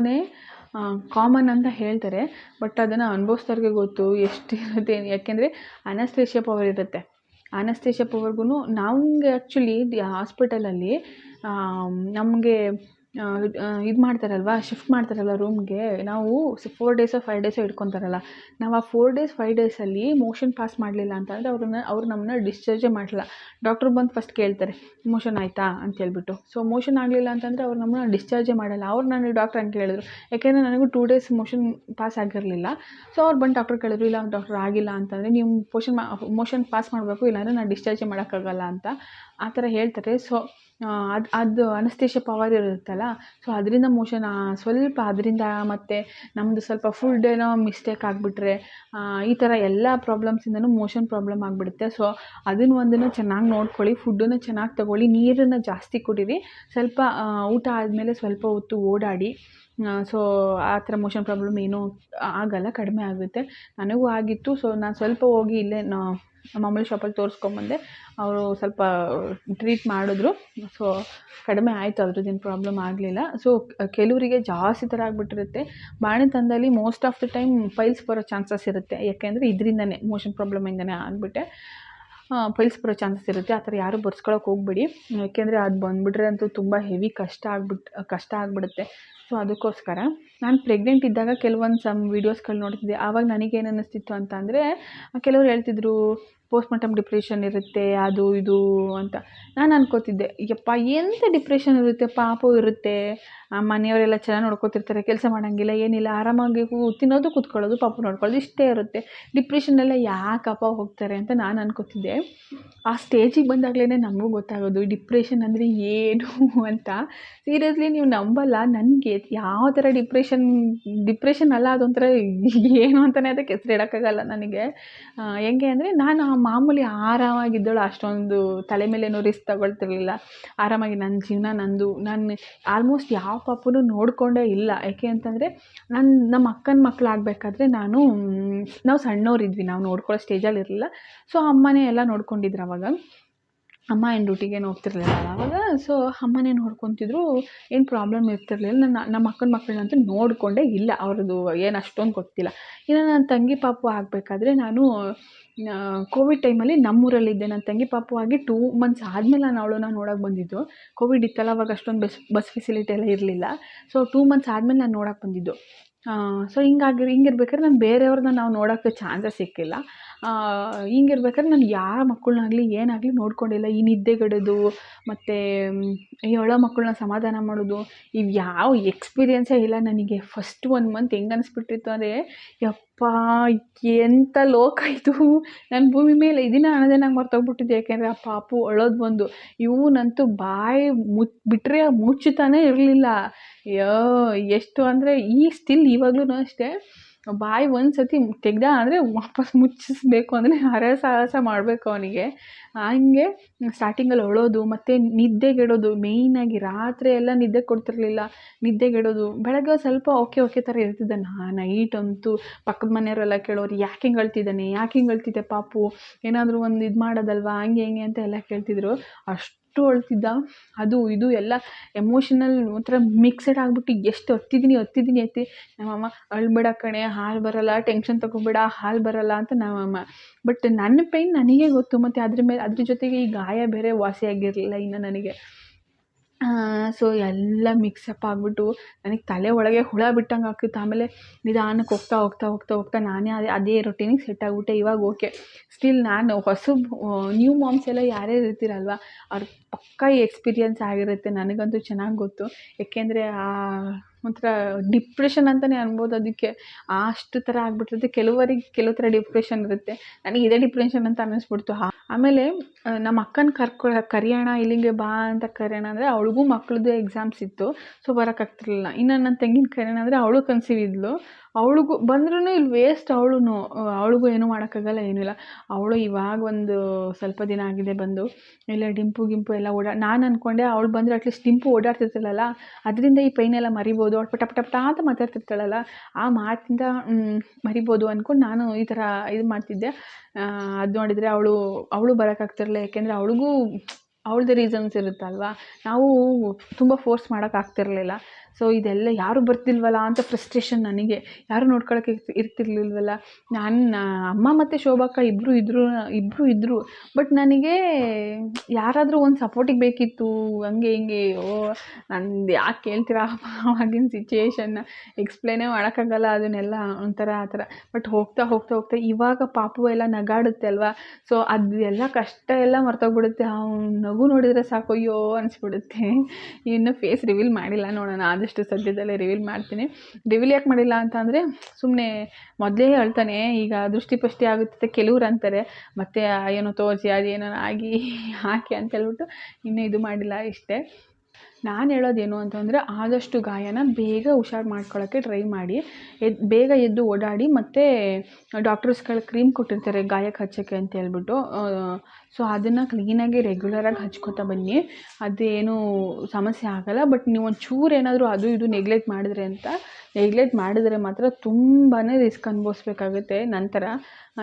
ಕಾಮನ್ ಅಂತ ಹೇಳ್ತಾರೆ. ಬಟ್ ಅದನ್ನು ಅನುಭವಿಸ್ದವ್ರಿಗೆ ಗೊತ್ತು ಎಷ್ಟಿರುತ್ತೆ ಯಾಕೆಂದರೆ ಅನಸ್ತೇಷಿಯಾ ಪವರ್ ಇರುತ್ತೆ. ಅನಸ್ತೇಷಿಯಾ ಪವರ್ಗೂ ನಮಗೆ ಆ್ಯಕ್ಚುಲಿ ಹಾಸ್ಪಿಟಲಲ್ಲಿ ನಮಗೆ ಇದು ಮಾಡ್ತಾರಲ್ವ ಶಿಫ್ಟ್ ಮಾಡ್ತಾರಲ್ಲ ರೂಮ್ಗೆ ನಾವು ಫೋರ್ ಡೇಸೋ ಫೈವ್ ಡೇಸೋ ಇಟ್ಕೊತಾರಲ್ಲ. ನಾವು ಆ ಫೋರ್ ಡೇಸ್ ಫೈವ್ ಡೇಸಲ್ಲಿ ಮೋಷನ್ ಪಾಸ್ ಮಾಡಲಿಲ್ಲ ಅಂತಂದರೆ ಅವ್ರನ್ನ, ಅವ್ರು ನಮ್ಮನ್ನ ಡಿಸ್ಚಾರ್ಜೇ ಮಾಡಲ್ಲ ಡಾಕ್ಟ್ರು ಬಂದು ಫಸ್ಟ್ ಕೇಳ್ತಾರೆ ಮೋಷನ್ ಆಯಿತಾ? ಅಂತ ಹೇಳ್ಬಿಟ್ಟು. ಸೊ ಮೋಷನ್ ಆಗಲಿಲ್ಲ ಅಂತಂದರೆ ಅವ್ರು ನಮ್ಮನ್ನ ಡಿಸ್ಚಾರ್ಜೇ ಮಾಡಲ್ಲ. ಅವ್ರು ನನಗೆ ಡಾಕ್ಟ್ರ್ ಹಂಗೆ ಕೇಳಿದ್ರು. ಯಾಕೆಂದರೆ ನನಗೂ ಟೂ ಡೇಸ್ ಮೋಷನ್ ಪಾಸ್ ಆಗಿರಲಿಲ್ಲ. ಸೊ ಅವ್ರು ಬಂದು ಡಾಕ್ಟ್ರ್ ಕೇಳಿದ್ರು, ಇಲ್ಲ ಡಾಕ್ಟ್ರ್ ಆಗಿಲ್ಲ ಅಂತಂದರೆ ನೀವು ಪೋಷನ್ ಮೋಷನ್ ಪಾಸ್ ಮಾಡಬೇಕು, ಇಲ್ಲಾಂದರೆ ನಾನು ಡಿಸ್ಚಾರ್ಜೇ ಮಾಡೋಕ್ಕಾಗಲ್ಲ ಅಂತ. ಆ ಥರ ಹೇಳ್ತಾರೆ ಸೊ ಅದು ಅದು ಅನಸ್ತೇಶ ಪವರ್ ಇರುತ್ತಲ್ಲ ಸೊ ಅದರಿಂದ ಮೋಷನ್ ಸ್ವಲ್ಪ ಅದರಿಂದ ಮತ್ತು ನಮ್ಮದು ಸ್ವಲ್ಪ ಫುಡ್ ಏನೋ ಮಿಸ್ಟೇಕ್ ಆಗಿಬಿಟ್ರೆ ಈ ಥರ ಎಲ್ಲ ಪ್ರಾಬ್ಲಮ್ಸಿಂದನೂ ಮೋಷನ್ ಪ್ರಾಬ್ಲಮ್ ಆಗಿಬಿಡುತ್ತೆ. ಸೊ ಅದನ್ನು ಒಂದನ್ನು ಚೆನ್ನಾಗಿ ನೋಡ್ಕೊಳ್ಳಿ ಫುಡ್ಡನ್ನು ಚೆನ್ನಾಗಿ ತೊಗೊಳ್ಳಿ, ನೀರನ್ನು ಜಾಸ್ತಿ ಕುಡೀರಿ, ಸ್ವಲ್ಪ ಊಟ ಆದಮೇಲೆ ಸ್ವಲ್ಪ ಹೊತ್ತು ಓಡಾಡಿ ಸೊ ಆ ಥರ ಮೋಷನ್ ಪ್ರಾಬ್ಲಮ್ ಏನೂ ಆಗಲ್ಲ, ಕಡಿಮೆ ಆಗುತ್ತೆ. ನನಗೂ ಆಗಿತ್ತು ಸೊ ನಾನು ಸ್ವಲ್ಪ ಹೋಗಿ ಇಲ್ಲೇ, ನಾ ಮಾಮೂಲಿ ಶಾಪಲ್ಲಿ ತೋರಿಸ್ಕೊಂಬಂದೆ ಅವರು ಸ್ವಲ್ಪ ಟ್ರೀಟ್ ಮಾಡಿದ್ರು. ಸೊ ಕಡಿಮೆ ಆಯಿತು, ಅದ್ರದ್ದೇನು ಪ್ರಾಬ್ಲಮ್ ಆಗಲಿಲ್ಲ. ಸೊ ಕೆಲವರಿಗೆ ಜಾಸ್ತಿ ಥರ ಆಗಿಬಿಟ್ಟಿರುತ್ತೆ. ಬಾಣಂತನದಲ್ಲಿ most of the time piles ಬರೋ ಚಾನ್ಸಸ್ ಇರುತ್ತೆ. ಯಾಕೆಂದರೆ ಇದರಿಂದನೇ ಮೋಷನ್ ಪ್ರಾಬ್ಲಮಿಂದನೇ ಆಗಿಬಿಟ್ಟೆ. ಪೈಲ್ಸ್ ಬರೋ ಚಾನ್ಸಸ್ ಇರುತ್ತೆ. ಆ ಥರ ಯಾರೂ ಬರ್ಸ್ಕೊಳಕ್ಕೆ ಹೋಗ್ಬೇಡಿ. ಯಾಕೆಂದರೆ ಅದು ಬಂದುಬಿಟ್ರೆ ಅಂತೂ ತುಂಬ ಹೆವಿ ಕಷ್ಟ ಆಗ್ಬಿಟ್ಟು ಕಷ್ಟ ಆಗಿಬಿಡುತ್ತೆ. ಸೊ ಅದಕ್ಕೋಸ್ಕರ ನಾನು ಪ್ರೆಗ್ನೆಂಟ್ ಇದ್ದಾಗ ಕೆಲವೊಂದು ಸಮ್ ವೀಡಿಯೋಸ್ಗಳು ನೋಡ್ತಿದ್ದೆ. ಆವಾಗ ನನಗೇನು ಅನ್ನಿಸ್ತಿತ್ತು ಅಂತ ಅಂದರೆ ಕೆಲವ್ರು ಹೇಳ್ತಿದ್ರು ಪೋಸ್ಟ್ ಮಾರ್ಟಮ್ ಡಿಪ್ರೆಷನ್ ಇರುತ್ತೆ, ಅದು ಇದು ಅಂತ. ನಾನು ಅನ್ಕೋತಿದ್ದೆ, ಯಪ್ಪ ಎಂಥ ಡಿಪ್ರೆಷನ್ ಇರುತ್ತೆ ಪಾಪು ಇರುತ್ತೆ. ಆ ಮನೆಯವರೆಲ್ಲ ಚೆನ್ನಾಗಿ ನೋಡ್ಕೊತಿರ್ತಾರೆ, ಕೆಲಸ ಮಾಡೋಂಗಿಲ್ಲ, ಏನಿಲ್ಲ, ಆರಾಮಾಗಿ ತಿನ್ನೋದು, ಕೂತ್ಕೊಳ್ಳೋದು, ಪಾಪು ನೋಡ್ಕೊಳ್ಳೋದು, ಇಷ್ಟೇ ಇರುತ್ತೆ. ಡಿಪ್ರೆಷನ್ನೆಲ್ಲ ಯಾಕಪ್ಪ ಹೋಗ್ತಾರೆ ಅಂತ ನಾನು ಅನ್ಕೋತಿದ್ದೆ. ಆ ಸ್ಟೇಜಿಗೆ ಬಂದಾಗಲೇ ನಮಗೂ ಗೊತ್ತಾಗೋದು ಡಿಪ್ರೆಷನ್ ಅಂದರೆ ಏನು ಅಂತ. ಸೀರಿಯಸ್ಲಿ ನೀವು ನಂಬಲ್ಲ, ನನಗೆ ಯಾವ ಥರ ಡಿಪ್ರೆಷನ್ ಡಿಪ್ರೆಷನ್ ಅಲ್ಲ ಅದೊಂಥರ ಏನು ಅಂತಲೇ ಅದಕ್ಕೆ ಹೆಸರು ಇಡೋಕ್ಕಾಗಲ್ಲ ನನಗೆ. ಹೆಂಗೆ ಅಂದರೆ, ನಾನು ಮಾಮೂಲಿ ಆರಾಮಾಗಿದ್ದಳು, ಅಷ್ಟೊಂದು ತಲೆ ಮೇಲೇನು ರಿಸ್ಕ್ ತಗೊಳ್ತಿರ್ಲಿಲ್ಲ. ಆರಾಮಾಗಿ ನನ್ನ ಜೀವನ, ನಂದು, ನಾನು ಆಲ್ಮೋಸ್ಟ್ ಯಾವ ಪಾಪುನೂ ನೋಡಿಕೊಂಡೇ ಇಲ್ಲ. ಯಾಕೆ ಅಂತಂದರೆ ನನ್ನ ನಮ್ಮ ಅಕ್ಕನ ಮಕ್ಳು ಆಗಬೇಕಾದ್ರೆ ನಾನು ನಾವು ಸಣ್ಣವರಿದ್ವಿ, ನಾವು ನೋಡ್ಕೊಳ್ಳೋ ಸ್ಟೇಜಲ್ಲಿ ಇರಲಿಲ್ಲ. ಸೊ ಅಮ್ಮನೇ ಎಲ್ಲ ನೋಡ್ಕೊಂಡಿದ್ರು ಅವಾಗ. ಅಮ್ಮ ಏನು ಡ್ಯೂಟಿಗೇನು ಹೋಗ್ತಿರ್ಲಿಲ್ಲ ಆವಾಗ ಸೊ ಅಮ್ಮನೇ ನೋಡ್ಕೊತಿದ್ರು ಏನು ಪ್ರಾಬ್ಲಮ್ ಇರ್ತಿರ್ಲಿಲ್ಲ. ನನ್ನ ನಮ್ಮ ಅಕ್ಕನ ಮಕ್ಕಳನ್ನಂತೂ ನೋಡಿಕೊಂಡೇ ಇಲ್ಲ. ಅವ್ರದ್ದು ಏನು ಅಷ್ಟೊಂದು ಗೊತ್ತಿಲ್ಲ. ಇನ್ನು ನನ್ನ ತಂಗಿ ಪಾಪು ಆಗಬೇಕಾದ್ರೆ ನಾನು ಕೋವಿಡ್ ಟೈಮಲ್ಲಿ ನಮ್ಮೂರಲ್ಲಿದ್ದೆ ನನ್ನ ತಂಗಿ ಪಾಪು ಆಗಿ ಟೂ ಮಂತ್ಸ್ ಆದಮೇಲೆ ನಾನು ಅವಳನ್ನ ನೋಡೋಕೆ ಬಂದಿದ್ದು. ಕೋವಿಡ್ ಇತ್ತಲ್ಲ, ಅವಾಗ ಅಷ್ಟೊಂದು ಬಸ್ ಬಸ್ ಫೆಸಿಲಿಟಿ ಎಲ್ಲ ಇರಲಿಲ್ಲ. ಸೊ ಟೂ ಮಂತ್ಸ್ ಆದಮೇಲೆ ನಾನು ನೋಡೋಕೆ ಬಂದಿದ್ದು. ಸೊ ಹಿಂಗಾಗಿ, ಹಿಂಗಿರ್ಬೇಕಾದ್ರೆ ನಾನು ಬೇರೆಯವ್ರನ್ನ ನಾವು ನೋಡೋಕ್ಕೆ ಚಾನ್ಸಸ್ ಸಿಕ್ಕಿಲ್ಲ. ಹಿಂಗಿರ್ಬೇಕಾದ್ರೆ ನಾನು ಯಾವ ಮಕ್ಕಳನ್ನಾಗಲಿ ಏನಾಗಲಿ ನೋಡ್ಕೊಂಡಿಲ್ಲ. ಈ ನಿದ್ದೆಗೆಡೋದು, ಮತ್ತು ಈ ಅಳೋ ಮಕ್ಕಳನ್ನ ಸಮಾಧಾನ ಮಾಡೋದು, ಇವು ಯಾವ ಎಕ್ಸ್ಪೀರಿಯೆನ್ಸೇ ಇಲ್ಲ ನನಗೆ. ಫಸ್ಟ್ ಒನ್ ಮಂತ್ ಹೆಂಗೆ ಅನಿಸ್ಬಿಟ್ಟಿತ್ತು ಅಂದರೆ, ಯಪ್ಪಾ ಎಂಥ ಲೋಕ ಇದು. ನನ್ನ ಭೂಮಿ ಮೇಲೆ ಇದನ್ನ ಅನ್ನೋದೇ ಮರ್ತೋಗ್ಬಿಟ್ಟಿದ್ದೆ. ಯಾಕೆಂದರೆ ಆ ಪಾಪು ಅಳೋದು ಬಂದು, ಇವನಂತೂ ಬಾಯಿ ಮುಚ್ಚ ಬಿಟ್ಟರೆ ಮುಚ್ಚುತ್ತಾನೇ ಇರಲಿಲ್ಲ. ಯೋ ಎಷ್ಟು ಅಂದರೆ ಈ ಸ್ಟಿಲ್ ಇವಾಗ್ಲೂ ಅಷ್ಟೇ. ಬಾಯಿ ಒಂದು ಸತಿ ತೆಗ್ದ ಅಂದರೆ ವಾಪಸ್ ಮುಚ್ಚಿಸ್ಬೇಕು ಅಂದರೆ ಹರಸಾಹಸ ಮಾಡಬೇಕು ಅವನಿಗೆ. ಹಂಗೆ ಸ್ಟಾರ್ಟಿಂಗಲ್ಲಿ ಅಳೋದು ಮತ್ತು ನಿದ್ದೆಗೆಡೋದು ಮೇಯ್ನಾಗಿ ರಾತ್ರಿ ಎಲ್ಲ ನಿದ್ದೆ ಕೊಡ್ತಿರಲಿಲ್ಲ, ನಿದ್ದೆಗೆಡೋದು, ಬೆಳಗ್ಗೆ ಸ್ವಲ್ಪ ಓಕೆ ಓಕೆ ಥರ ಇರ್ತಿದ್ದ ನಾ ನೈಟ್ ಅಂತೂ. ಪಕ್ಕದ ಮನೆಯವರೆಲ್ಲ ಕೇಳೋರು, ಯಾಕೆ ಹಿಂಗೆ ಅಳ್ತಿದ್ದಾನೆ? ಯಾಕೆ ಹಿಂಗೆ ಅಳ್ತಿದ್ದೆ ಪಾಪು? ಏನಾದರೂ ಒಂದು ಇದು ಮಾಡೋದಲ್ವಾ? ಹಂಗೆ, ಹಿಂಗೆ ಅಂತ ಎಲ್ಲ ಕೇಳ್ತಿದ್ರು. ಅಷ್ಟು ಅಳ್ತಿದ್ದ. ಅದು, ಇದು ಎಲ್ಲ ಎಮೋಷನಲ್ ಒಂಥರ ಮಿಕ್ಸೆಡ್ ಆಗಿಬಿಟ್ಟು ಎಷ್ಟು ಹತ್ತಿದ್ದೀನಿ ಹತ್ತಿದ್ದೀನಿ ಅತ್ತಿ ನಮ್ಮಮ್ಮ ಅಳ್ಬೇಡ ಕಣೆ, ಹಾಲು ಬರೋಲ್ಲ ಟೆನ್ಷನ್ ತೊಗೊಬೇಡ, ಹಾಲು ಬರೋಲ್ಲ ಅಂತ ನಮ್ಮಮ್ಮ. ಬಟ್ ನನ್ನ ಪೈನ್ ನನಗೆ ಗೊತ್ತು. ಮತ್ತು ಅದ್ರ ಮೇಲೆ, ಅದ್ರ ಜೊತೆಗೆ ಈ ಗಾಯ ಬೇರೆ ವಾಸಿಯಾಗಿರಲಿಲ್ಲ ಇನ್ನು ನನಗೆ. ಸೊ ಎಲ್ಲ ಮಿಕ್ಸಪ್ ಆಗಿಬಿಟ್ಟು ನನಗೆ ತಲೆ ಒಳಗೆ ಹುಳ ಬಿಟ್ಟಂಗೆ ಆಗ್ತಿತ್ತು. ಆಮೇಲೆ ನಿಧಾನಕ್ಕೆ ಹೋಗ್ತಾ ಹೋಗ್ತಾ ಹೋಗ್ತಾ ಹೋಗ್ತಾ ನಾನೇ ಅದೇ ಅದೇ ರೊಟೀನಿಗೆ ಸೆಟ್ ಆಗಿಬಿಟ್ಟೆ. ಇವಾಗ ಓಕೆ ಸ್ಟಿಲ್ ನಾನು ಹೊಸ ನ್ಯೂ ಮಾಮ್ಸ್ ಎಲ್ಲ ಯಾರೇ ಇರ್ತೀರಲ್ವ, ಅವ್ರ ಪಕ್ಕಾ ಎಕ್ಸ್ಪೀರಿಯನ್ಸ್ ಆಗಿರುತ್ತೆ. ನನಗಂತೂ ಚೆನ್ನಾಗಿ ಗೊತ್ತು. ಏಕೆಂದರೆ ಒಂಥರ ಡಿಪ್ರೆಷನ್ ಅಂತಲೇ ಅನ್ಬೋದು. ಅದಕ್ಕೆ ಅಷ್ಟು ಥರ ಆಗಿಬಿಟ್ಟಿರುತ್ತೆ. ಕೆಲವರಿಗೆ ಕೆಲವು ಥರ ಡಿಪ್ರೆಷನ್ ಇರುತ್ತೆ. ನನಗೆ ಇದೇ ಡಿಪ್ರೆಷನ್ ಅಂತ ಅನ್ನಿಸ್ಬಿಡ್ತು. ಆಮೇಲೆ ನಮ್ಮ ಅಕ್ಕನ ಕರ್ಕೊ, ಕರಿಯೋಣ, ಇಲ್ಲಿಗೆ ಬಾ ಅಂತ ಕರೆಯೋಣ ಅಂದರೆ ಅವಳಿಗೂ ಮಕ್ಳದ್ದು ಎಕ್ಸಾಮ್ಸ್ ಇತ್ತು. ಸೊ ಬರೋಕ್ಕಾಗ್ತಿರ್ಲಿಲ್ಲ ಇನ್ನು ನನ್ನ ತಂಗಿನ ಕರೆಯೋಣ ಅಂದರೆ ಅವಳು ಕನ್ಸೀವ್ ಇದ್ಲು. ಅವಳಿಗೂ ಬಂದ್ರೂ ಇಲ್ಲಿ ವೇಸ್ಟ್ ಅವಳೂ ಅವಳಿಗೂ ಏನೂ ಮಾಡೋಕ್ಕಾಗಲ್ಲ, ಏನೂ ಇಲ್ಲ. ಅವಳು ಇವಾಗ ಒಂದು ಸ್ವಲ್ಪ ದಿನ ಆಗಿದೆ ಬಂದು, ಇಲ್ಲ ಡಿಂಪು ಗಿಂಪು ಎಲ್ಲ ಓಡಾ, ನಾನು ಅಂದ್ಕೊಂಡೆ ಅವಳು ಬಂದರೆ ಅಟ್ಲೀಸ್ಟ್ ಡಿಂಪು ಓಡಾಡ್ತಿರ್ತಾಳಲ್ಲ, ಅದರಿಂದ ಈ ಪೈನ್ ಎಲ್ಲ ಮರಿಬೋದು. ಅವಳು ಪಟ ಪಟ ಅಂತ ಮಾತಾಡ್ತಿರ್ತಾಳಲ್ಲ, ಆ ಮಾತಿಂದ ಮರಿಬೋದು ಅಂದ್ಕೊಂಡು ನಾನು ಈ ಥರ ಇದು ಮಾಡ್ತಿದ್ದೆ. ಅದು ನೋಡಿದರೆ ಅವಳು ಅವಳು ಬರೋಕ್ಕಾಗ್ತಿರಲಿಲ್ಲ ಯಾಕೆಂದರೆ ಅವಳಿಗೂ, ಅವಳದೇ ರೀಸನ್ಸ್ ಇರುತ್ತಲ್ವಾ? ನಾವು ತುಂಬ ಫೋರ್ಸ್ ಮಾಡೋಕ್ಕಾಗ್ತಿರ್ಲಿಲ್ಲ ಸೊ ಇದೆಲ್ಲ ಯಾರು ಬರ್ತಿಲ್ವಲ್ಲ ಅಂತ ಫ್ರಸ್ಟ್ರೇಷನ್ ನನಗೆ. ಯಾರೂ ನೋಡ್ಕೊಳಕ್ಕೆ ಇರ್ತಿ, ಇರ್ತಿರ್ಲಿಲ್ವಲ್ಲ. ನಾನು ಅಮ್ಮ ಮತ್ತು ಶೋಭಾಕ ಇಬ್ಬರು ಇದ್ರು ಇಬ್ಬರು ಇದ್ದರು ಬಟ್ ನನಗೆ ಯಾರಾದರೂ ಒಂದು ಸಪೋರ್ಟಿಗೆ ಬೇಕಿತ್ತು, ಹಂಗೆ ಹಿಂಗೆ, ಓ ನಂದು ಯಾಕೆ ಕೇಳ್ತೀರಾ ಆವಾಗಿನ ಸಿಚುಯೇಷನ್ನ ಎಕ್ಸ್ಪ್ಲೇನೇ ಮಾಡೋಕ್ಕಾಗಲ್ಲ ಅದನ್ನೆಲ್ಲ, ಒಂಥರ ಆ ಥರ. ಬಟ್ ಹೋಗ್ತಾ ಹೋಗ್ತಾ ಹೋಗ್ತಾ ಇವಾಗ ಪಾಪು ಎಲ್ಲ ನಗಾಡುತ್ತೆ ಅಲ್ವಾ? ಸೊ ಅದು ಎಲ್ಲ ಕಷ್ಟ ಎಲ್ಲ ಮರ್ತೋಗ್ಬಿಡುತ್ತೆ. ಅವ್ನು ನಗು ನೋಡಿದರೆ ಸಾಕು, ಅಯ್ಯೋ, ಅನಿಸ್ಬಿಡುತ್ತೆ. ಇನ್ನು ಫೇಸ್ ರಿವೀಲ್ ಮಾಡಿಲ್ಲ ನೋಡೋಣ. ಆದಷ್ಟು ಸದ್ಯದಲ್ಲೇ ರಿವೀಲ್ ಮಾಡ್ತೀನಿ. ರಿವೀಲ್ ಯಾಕೆ ಮಾಡಿಲ್ಲ ಅಂತಂದರೆ ಸುಮ್ಮನೆ ಮೊದಲೇ ಹೇಳ್ತಾನೆ, ಈಗ ದೃಷ್ಟಿಪುಷ್ಟಿ ಆಗುತ್ತೆ ಕೆಲವ್ರು ಅಂತಾರೆ, ಮತ್ತು ಏನೋ ತೋರಿಸಿ, ಅದೇನೋ ಆಗಿ, ಹಾಕಿ ಅಂತ ಹೇಳ್ಬಿಟ್ಟು ಇನ್ನೂ ಇದು ಮಾಡಿಲ್ಲ ಇಷ್ಟೇ. ನಾನು ಹೇಳೋದೇನು ಅಂತಂದರೆ ಆದಷ್ಟು ಗಾಯನ ಬೇಗ ಹುಷಾರು ಮಾಡ್ಕೊಳ್ಳೋಕ್ಕೆ ಟ್ರೈ ಮಾಡಿ. ಎದ್ದು ಬೇಗ ಎದ್ದು ಓಡಾಡಿ ಮತ್ತು ಡಾಕ್ಟರ್ಸ್ಗಳು ಕ್ರೀಮ್ ಕೊಟ್ಟಿರ್ತಾರೆ ಗಾಯಕ್ಕೆ ಹಚ್ಚೋಕ್ಕೆ ಅಂತ ಹೇಳ್ಬಿಟ್ಟು. ಸೊ ಅದನ್ನು ಕ್ಲೀನಾಗಿ ರೆಗ್ಯುಲರಾಗಿ ಹಚ್ಕೋತಾ ಬನ್ನಿ. ಅದೇನು ಸಮಸ್ಯೆ ಆಗೋಲ್ಲ ಬಟ್ ನೀವು ಒಂಚೂರು ಏನಾದರೂ ಅದು ಇದು ನೆಗ್ಲೆಕ್ಟ್ ಮಾಡಿದ್ರೆ ಅಂತ ನೆಗ್ಲೆಕ್ಟ್ ಮಾಡಿದ್ರೆ ಮಾತ್ರ ತುಂಬಾ ರಿಸ್ಕ್ ಅನುಭವಿಸ್ಬೇಕಾಗುತ್ತೆ. ನಂತರ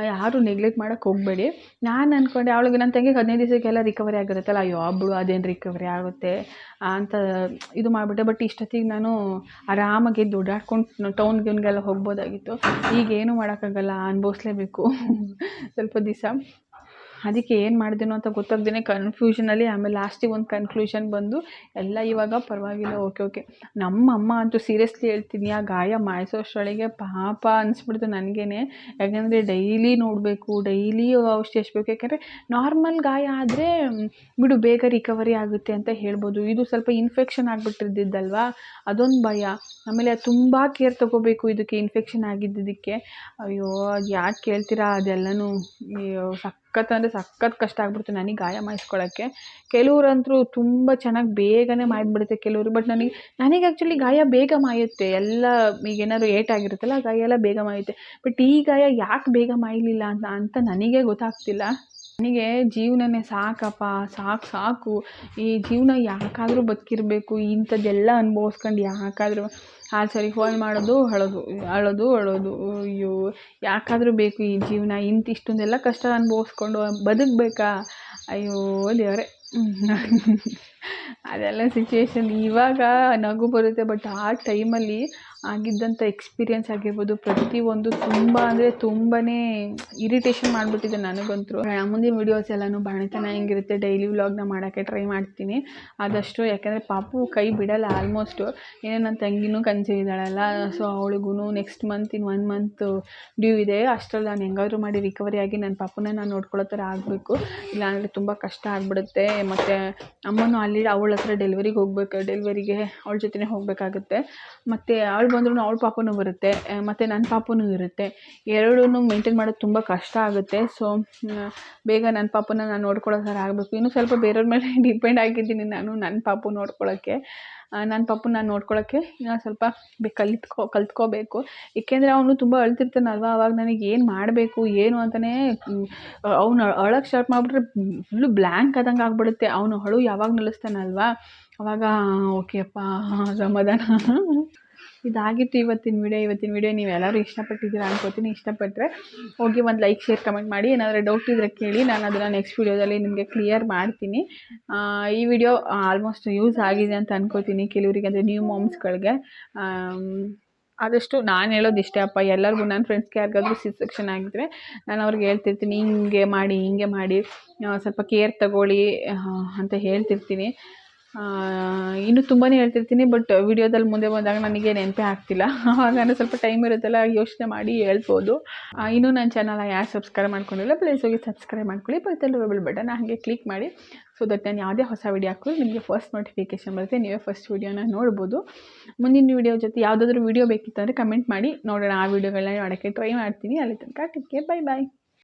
ಯಾರು ನೆಗ್ಲೆಕ್ಟ್ ಮಾಡೋಕ್ಕೆ ಹೋಗಬೇಡಿ. ನಾನು ಅಂದ್ಕೊಂಡೆ ಅವಳಿಗೆ ನನ್ನ ತಂಗಿಗೆ ಹದಿನೈದು ದಿವಸಕ್ಕೆಲ್ಲ ರಿಕವರಿ ಆಗಿರುತ್ತಲ್ಲ, ಅಯ್ಯೋ ಬಿಡು ಅದೇನು ರಿಕವರಿ ಆಗುತ್ತೆ? ಅಂತ ಇದು ಮಾಡಿಬಿಟ್ಟೆ. ಬಟ್ ಇಷ್ಟೊತ್ತಿಗೆ ನಾನು ಆರಾಮಾಗಿ ದುಡ್ಡಾಡ್ಕೊಂಡು ಟೌನ್ ಗೀನ್ಗೆಲ್ಲ ಹೋಗ್ಬೋದಾಗಿತ್ತು. ಈಗ ಏನೂ ಮಾಡೋಕ್ಕಾಗಲ್ಲ, ಅನುಭವಿಸ್ಲೇಬೇಕು. ಸ್ವಲ್ಪ ದಿವಸ. ಅದಕ್ಕೆ ಏನು ಮಾಡಿದೆನೋ ಅಂತ ಗೊತ್ತಾಗ್ದೇ ಕನ್ಫ್ಯೂಷನಲ್ಲಿ ಆಮೇಲೆ ಲಾಸ್ಟಿಗೆ ಒಂದು ಕನ್ಕ್ಲೂಷನ್ ಬಂದು ಎಲ್ಲ ಇವಾಗ ಪರವಾಗಿಲ್ಲ. ಓಕೆ ಓಕೆ ನಮ್ಮ ಅಮ್ಮ ಅಂತೂ ಸೀರಿಯಸ್ಲಿ ಹೇಳ್ತೀನಿ, ಆ ಗಾಯ ಮಾಯಿಸೋಷ್ಟೊಳಗೆ ಪಾಪ ಅನಿಸ್ಬಿಡ್ತು ನನಗೇನೆ. ಯಾಕೆಂದರೆ ಡೈಲಿ ನೋಡಬೇಕು ಡೈಲಿ ಔಷಧಿ ಹಚ್ಬೇಕು. ಯಾಕೆಂದರೆ ನಾರ್ಮಲ್ ಗಾಯ ಆದರೆ, ಬಿಡು, ಬೇಗ ರಿಕವರಿ ಆಗುತ್ತೆ ಅಂತ ಹೇಳ್ಬೋದು. ಇದು ಸ್ವಲ್ಪ ಇನ್ಫೆಕ್ಷನ್ ಆಗಿಬಿಟ್ಟಿದ್ದಿದ್ದಲ್ವಾ? ಅದೊಂದು ಭಯ. ಆಮೇಲೆ ತುಂಬ ಕೇರ್ ತೊಗೋಬೇಕು ಇದಕ್ಕೆ ಇನ್ಫೆಕ್ಷನ್ ಆಗಿದ್ದಿದ್ದಕ್ಕೆ ಅಯ್ಯೋ ಯಾಕೆ ಕೇಳ್ತೀರಾ? ಅದೆಲ್ಲನೂ, ಅಯ್ಯೋ ಸಖತ್ ಅಂದರೆ ಸಖತ್ ಕಷ್ಟ ಆಗ್ಬಿಡ್ತು ನನಗೆ ಗಾಯ ಮಾಡಿಸ್ಕೊಳ್ಳೋಕ್ಕೆ ಕೆಲವ್ರಂತೂ ತುಂಬ ಚೆನ್ನಾಗಿ ಬೇಗನೆ ಮಾಡಿಬಿಡುತ್ತೆ ಕೆಲವರು ಬಟ್ ನನಗೆ ನನಗೆ ಆ್ಯಕ್ಚುಲಿ ಗಾಯ ಬೇಗ ಮಾಯುತ್ತೆ. ಎಲ್ಲ ಈಗ ಏನಾದ್ರು ಏಟಾಗಿರುತ್ತಲ್ಲ ಗಾಯ ಎಲ್ಲ ಬೇಗ ಮಾಯುತ್ತೆ. ಬಟ್ ಈ ಗಾಯ ಯಾಕೆ ಬೇಗ ಮಾಯಲಿಲ್ಲ ಅಂತ ಅಂತ ನನಗೆ ಗೊತ್ತಾಗ್ತಿಲ್ಲ. ನನಗೆ ಜೀವನನೇ ಸಾಕಪ್ಪ, ಸಾಕು ಸಾಕು. ಈ ಜೀವನ ಯಾಕಾದರೂ ಬದುಕಿರಬೇಕು ಇಂಥದ್ದೆಲ್ಲ ಅನುಭವಿಸ್ಕೊಂಡು ಯಾಕಾದರೂ ಆ ಸರಿ ಫೋನ್ ಮಾಡೋದು ಅಳೋದು ಅಳೋದು ಅಳೋದು. ಅಯ್ಯೋ, ಯಾಕಾದರೂ ಬೇಕು ಈ ಜೀವನ. ಇಂಥ ಇಷ್ಟೊಂದೆಲ್ಲ ಕಷ್ಟ ಅನುಭವಿಸ್ಕೊಂಡು ಬದುಕಬೇಕಾ? ಅಯ್ಯೋ, ದೇವರೇ. ಅದೆಲ್ಲ ಸಿಚುವೇಶನ್ ಇವಾಗ ನಗು ಬರುತ್ತೆ ಬಟ್ ಆ ಟೈಮಲ್ಲಿ ಆಗಿದ್ದಂಥ ಎಕ್ಸ್ಪೀರಿಯನ್ಸ್ ಆಗಿರ್ಬೋದು, ಪ್ರತಿಯೊಂದು ತುಂಬ ಅಂದರೆ ತುಂಬಾ ಇರಿಟೇಷನ್ ಮಾಡಿಬಿಟ್ಟಿದೆ ನನಗಂತೂ. ಮುಂದಿನ ವೀಡಿಯೋಸ್ ಎಲ್ಲನೂ ಬಾಣಿತನ ಹೆಂಗಿರುತ್ತೆ ಡೈಲಿ ವ್ಲಾಗ್ನ ಮಾಡೋಕ್ಕೆ ಟ್ರೈ ಮಾಡ್ತೀನಿ. ಆದಷ್ಟು ಯಾಕೆಂದರೆ ಪಾಪು ಕೈ ಬಿಡಲ್ಲ ಆಲ್ಮೋಸ್ಟು ಏನೇ ನನ್ನ ತಂಗಿನೂ ಕನ್ಸೀವ್ ಇದ್ದಾಳಲ್ಲ ಸೊ ಅವಳಿಗೂ next month in one month due ಇದೆ. ಅಷ್ಟರಲ್ಲಿ ನಾನು ಹೆಂಗಾದ್ರೂ ಮಾಡಿ ರಿಕವರಿ ಆಗಿ ನನ್ನ ಪಾಪುನ ನಾನು ನೋಡ್ಕೊಳ್ಳೋ ಥರ ಆಗಬೇಕು. ಇಲ್ಲಾಂದರೆ ತುಂಬ ಕಷ್ಟ ಆಗಿಬಿಡುತ್ತೆ. ಮತ್ತು ಅಮ್ಮನೂ ಅಲ್ಲಿ ಅವಳ ಹತ್ರ ಡೆಲಿವರಿಗೆ ಹೋಗ್ಬೇಕು ಡೆಲಿವರಿಗೆ ಅವಳ ಜೊತೆನೇ ಹೋಗಬೇಕಾಗುತ್ತೆ. ಮತ್ತು ಅವಳು ಬಂದ್ರೂ ಅವಳ ಪಾಪುನೂ ಬರುತ್ತೆ ಮತ್ತು ನನ್ನ ಪಾಪುನೂ ಇರುತ್ತೆ. ಎರಡನ್ನೂ ಮೇಂಟೈನ್ ಮಾಡೋದು ತುಂಬ ಕಷ್ಟ ಆಗುತ್ತೆ. ಸೊ ಬೇಗ ನನ್ನ ಪಾಪುನ ನಾನು ನೋಡ್ಕೊಳ್ಳೋ ಥರ ಆಗಬೇಕು. ಇನ್ನೂ ಸ್ವಲ್ಪ ಬೇರೆಯವ್ರ ಮೇಲೆ ಡಿಪೆಂಡ್ ಆಗಿದ್ದೀನಿ ನಾನು ನನ್ನ ಪಾಪು ನೋಡ್ಕೊಳ್ಳೋಕ್ಕೆ ನನ್ನ ಪಾಪುನ ನಾನು ನೋಡ್ಕೊಳ್ಳೋಕ್ಕೆ ಇನ್ನೂ ಸ್ವಲ್ಪ ಕಲಿತ್ಕೊ, ಕಲ್ತ್ಕೋಬೇಕು. ಏಕೆಂದರೆ ಅವನು ತುಂಬ ಅಳ್ತಿರ್ತಾನಲ್ವ? ಅವಾಗ ನನಗೆ ಏನು ಮಾಡಬೇಕು, ಏನು ಅಂತಲೇ ಅವನು ಅಳೋಕ್ಕೆ ಸ್ಟಾರ್ಟ್ ಮಾಡಿಬಿಟ್ರೆ ಫುಲ್ಲು ಬ್ಲ್ಯಾಂಕ್ ಆದಂಗೆ ಆಗಿಬಿಡುತ್ತೆ. ಅವನು ಅಳು ಯಾವಾಗ ನಿಲ್ಲಿಸ್ತಾನಲ್ವ? ಅವಾಗ ಓಕೆಪ್ಪ ಸಮಾಧಾನ. ಇದಾಗಿತ್ತು ಇವತ್ತಿನ ವಿಡಿಯೋ ಇವತ್ತಿನ ವಿಡಿಯೋ ನೀವೆಲ್ಲರೂ ಇಷ್ಟಪಟ್ಟಿದ್ದೀರಾ ಅನ್ಕೋತೀನಿ. ಇಷ್ಟಪಟ್ಟರೆ ಹೋಗಿ ಒಂದು ಲೈಕ್ ಶೇರ್ ಕಮೆಂಟ್ ಮಾಡಿ. ಏನಾದರೂ ಡೌಟ್ ಇದ್ದರೆ ಕೇಳಿ. ನಾನು ಅದನ್ನು ನೆಕ್ಸ್ಟ್ ವೀಡಿಯೋದಲ್ಲಿ ನಿಮಗೆ ಕ್ಲಿಯರ್ ಮಾಡ್ತೀನಿ. ಈ ವಿಡಿಯೋ ಆಲ್ಮೋಸ್ಟ್ ಯೂಸ್ ಆಗಿದೆ ಅಂತ ಅನ್ಕೋತೀನಿ ಕೆಲವರಿಗೆ. ಅಂದರೆ ನ್ಯೂ ಮಾಮ್ಸ್ಗಳಿಗೆ ಆದಷ್ಟು ನಾನು ಹೇಳೋದು ಇಷ್ಟೇ ಅಪ್ಪ. ಎಲ್ಲರಿಗೂ ನನ್ನ ಫ್ರೆಂಡ್ಸ್ಗೆ ಯಾರಿಗಾದ್ರೂ ಸಿ ಸೆಕ್ಷನ್ ನಾನು ಅವ್ರಿಗೆ ಹೇಳ್ತಿರ್ತೀನಿ. ಹಿಂಗೆ ಮಾಡಿ ಹಿಂಗೆ ಮಾಡಿ ಸ್ವಲ್ಪ ಕೇರ್ ತಗೊಳ್ಳಿ ಅಂತ ಹೇಳ್ತಿರ್ತೀನಿ. ಇನ್ನೂ ತುಂಬಾ ಹೇಳ್ತಿರ್ತೀನಿ ಬಟ್ ವಿಡಿಯೋದಲ್ಲಿ ಮುಂದೆ ಬಂದಾಗ ನನಗೆ ನೆನಪೇ ಆಗ್ತಿಲ್ಲ. ಆವಾಗ ನಾನು ಸ್ವಲ್ಪ ಟೈಮ್ ಇರುತ್ತಲ್ಲ, ಯೋಚನೆ ಮಾಡಿ ಹೇಳ್ಬೋದು. ಇನ್ನೂ ನನ್ನ ಚಾನಲ್ ಯಾರು ಸಬ್ಸ್ಕ್ರೈಬ್ ಮಾಡ್ಕೊಂಡಿಲ್ಲ ಪ್ಲೀಸ್ ಹೋಗಿ ಸಬ್ಸ್ಕ್ರೈಬ್ ಮಾಡ್ಕೊಳ್ಳಿ. ಪಕ್ಕದಲ್ಲಿ ಬೆಲ್ ಬಟನ್ ಹಾಗೆ ಕ್ಲಿಕ್ ಮಾಡಿ ಸೊ ದಟ್ ನಾನು ಯಾವುದೇ ಹೊಸ ವಿಡಿಯೋ ಹಾಕಿದ್ರು ನಿಮಗೆ ಫಸ್ಟ್ ನೋಟಿಫಿಕೇಶನ್ ಬರುತ್ತೆ. ನೀವೇ ಫಸ್ಟ್ ವೀಡಿಯೋನ ನೋಡ್ಬೋದು. ಮುಂದಿನ ವೀಡಿಯೋ ಜೊತೆ ಯಾವುದಾದ್ರೂ ವೀಡಿಯೋ ಬೇಕಿತ್ತು ಅಂದರೆ ಕಮೆಂಟ್ ಮಾಡಿ, ನೋಡೋಣ. ಆ ವೀಡಿಯೋಗಳನ್ನ ನೋಡೋಕ್ಕೆ ಟ್ರೈ ಮಾಡ್ತೀನಿ. ಅಲ್ಲಿ ತನಕ ಟೇಕ್ ಕೇರ್ ಬೈ ಬಾಯ್